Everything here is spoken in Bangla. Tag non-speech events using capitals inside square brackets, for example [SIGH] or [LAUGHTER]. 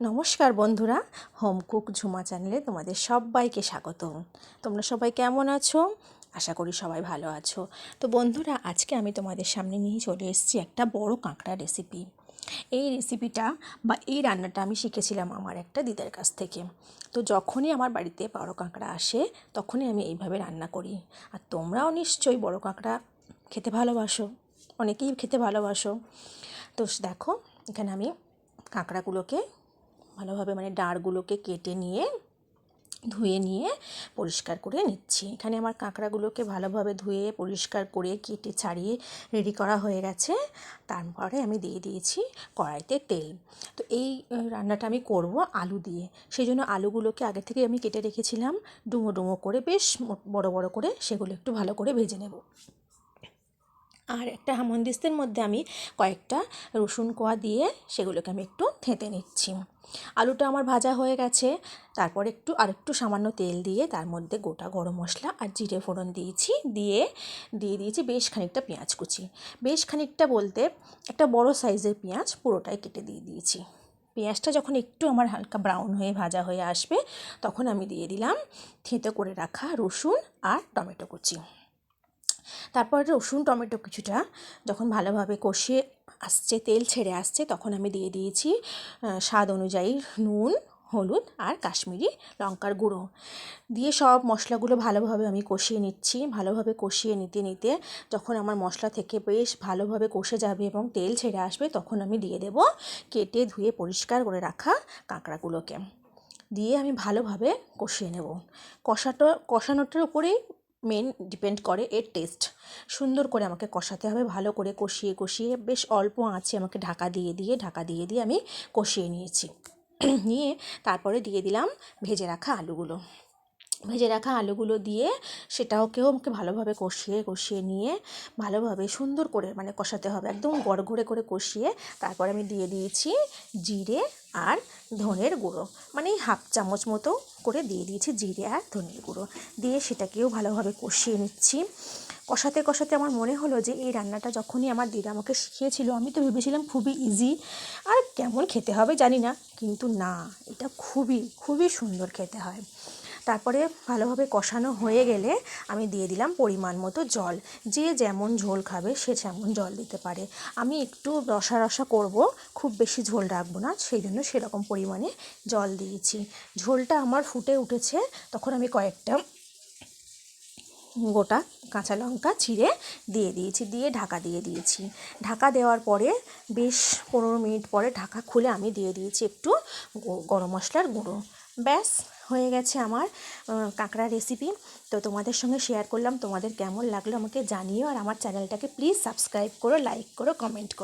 নমস্কার বন্ধুরা, হোম কুক ঝুমা চ্যানেলে তোমাদের সবাইকে স্বাগত তোমরা সবাই কেমন আছো? আশা করি সবাই ভালো আছো। তো বন্ধুরা, আজকে আমি তোমাদের সামনে নিয়ে চলে এসেছি একটা বড় কাঁকড়া রেসিপি এই রেসিপিটা বা এই রান্নাটা আমি শিখেছিলাম আমার একটা দিদার কাছ থেকে। তো যখনই আমার বাড়িতে বড় কাঁকড়া আসে, তখনই আমি এইভাবে রান্না করি। আর তোমরাও নিশ্চয়ই বড় কাঁকড়া খেতে ভালোবাসো, অনেকেই খেতে ভালোবাসো। তো দেখো, এখানে আমি কাঁকড়াগুলোকে ভালোভাবে মানে ডাঁড়গুলোকে কেটে নিয়ে, ধুয়ে নিয়ে পরিষ্কার করে নিচ্ছি। এখানে আমার কাঁকড়াগুলোকে ভালোভাবে ধুয়ে পরিষ্কার করে কেটে ছাড়িয়ে রেডি করা হয়ে গেছে। তারপরে আমি দিয়ে দিয়েছি কড়াইতে তেল। তো এই রান্নাটা আমি করব আলু দিয়ে। সেই জন্য আলুগুলোকে আগে থেকে আমি কেটে রেখেছিলাম। ডুমো ডুমো করে বেশ বড় বড় করে সেগুলো একটু ভালো করে ভেজে নেব। আর একটা হামন্দিস্তের মধ্যে আমি কয়েকটা রসুন কোয়া দিয়ে সেগুলোকে আমি একটু থেঁতে নিচ্ছি। আলুটা আমার ভাজা হয়ে গেছে। তারপর একটু আর একটু সামান্য তেল দিয়ে তার মধ্যে গোটা গরম মশলা আর জিরে ফোড়ন দিয়েছি। দিয়ে দিয়ে দিয়েছি বেশ খানিকটা পেঁয়াজ কুচি। বেশ খানিকটা বলতে একটা বড় সাইজের পেঁয়াজ পুরোটাই কেটে দিয়ে দিয়েছি। পেঁয়াজটা যখন একটু আমার হালকা ব্রাউন হয়ে, ভাজা হয়ে আসবে, তখন আমি দিয়ে দিলাম থেঁতে করে রাখা রসুন আর টমেটো কুচি। তারপর রসুন, টমেটো কিছুটা যখন ভালোভাবে কষিয়ে আসছে, তেল ছেড়ে আসছে, তখন আমি দিয়ে দিয়েছি স্বাদ অনুযায়ী নুন, হলুদ আর কাশ্মীরি লঙ্কার গুঁড়ো। দিয়ে সব মশলাগুলো ভালোভাবে আমি কষিয়ে নিচ্ছি, ভালোভাবে কষিয়ে নিতে নিতে যখন আমার মশলা থেকে বেশ ভালোভাবে কষে যাবে এবং তেল ছেড়ে আসবে, তখন আমি দিয়ে দেব কেটে ধুয়ে পরিষ্কার করে রাখা কাঁকড়াগুলোকে। দিয়ে আমি ভালোভাবে কষিয়ে নেব। কষাটা, কষানোটার উপরেই মেন ডিপেন্ড করে এর টেস্ট সুন্দর করে আমাকে কষাতে হবে, ভালো করে কষিয়ে কষিয়ে বেশ অল্প আছে আমাকে ঢাকা দিয়ে দিয়ে, ঢাকা দিয়ে দিয়ে আমি কষিয়ে নিয়েছি। [CLEARS THROAT] নিয়ে তারপরে দিয়ে দিলাম ভেজে রাখা আলুগুলো। ভেজে রাখা আলুগুলো দিয়ে সেটাওকেও আমাকে ভালোভাবে কষিয়ে কষিয়ে নিয়ে ভালোভাবে সুন্দর করে মানে কষাতে হবে। একদম গড়ঘড়ে করে কষিয়ে তারপর আমি দিয়ে দিয়েছি জিরে আর ধনের গুঁড়ো। মানে হাফ চামচ মতো করে দিয়ে দিয়েছি জিরে আর ধনের গুঁড়ো। দিয়ে সেটাকেও ভালোভাবে কষিয়ে নিচ্ছি। কষাতে কষাতে আমার মনে হলো যে এই রান্নাটা যখনই আমার দিদা আমাকে শিখিয়েছিল, আমি তো ভেবেছিলাম খুবই ইজি আর কেমন খেতে হবে জানি না। কিন্তু না, এটা খুবই খুবই সুন্দর খেতে হয়। তারপরে ভালোভাবে কষানো হয়ে গেলে আমি দিয়ে দিলাম পরিমাণ মতো জল। যে যেমন ঝোল খাবে সে যেমন জল দিতে পারে। আমি একটু রসা রসা করব, খুব বেশি ঝোল রাখব না, সেই জন্য সেরকম পরিমাণে জল দিয়েছি। ঝোলটা আমার ফুটে উঠেছে, তখন আমি কয়েকটা গোটা কাঁচা লঙ্কা চিড়ে দিয়ে দিয়েছি, দিয়ে ঢাকা দিয়ে দিয়েছি। ঢাকা দেওয়ার পরে বেশ পনেরো মিনিট পরে ঢাকা খুলে আমি দিয়ে দিয়েছি একটু গরম মশলার গুঁড়ো। ব্যাস। হয়ে গেছে আমার কাঁকড়া রেসিপি তো তোমাদের সঙ্গে শেয়ার করলাম, তোমাদের কেমন লাগল আমাকে জানিও। আর আমার চ্যানেলটাকে প্লিজ সাবস্ক্রাইব করো লাইক করো কমেন্ট করো।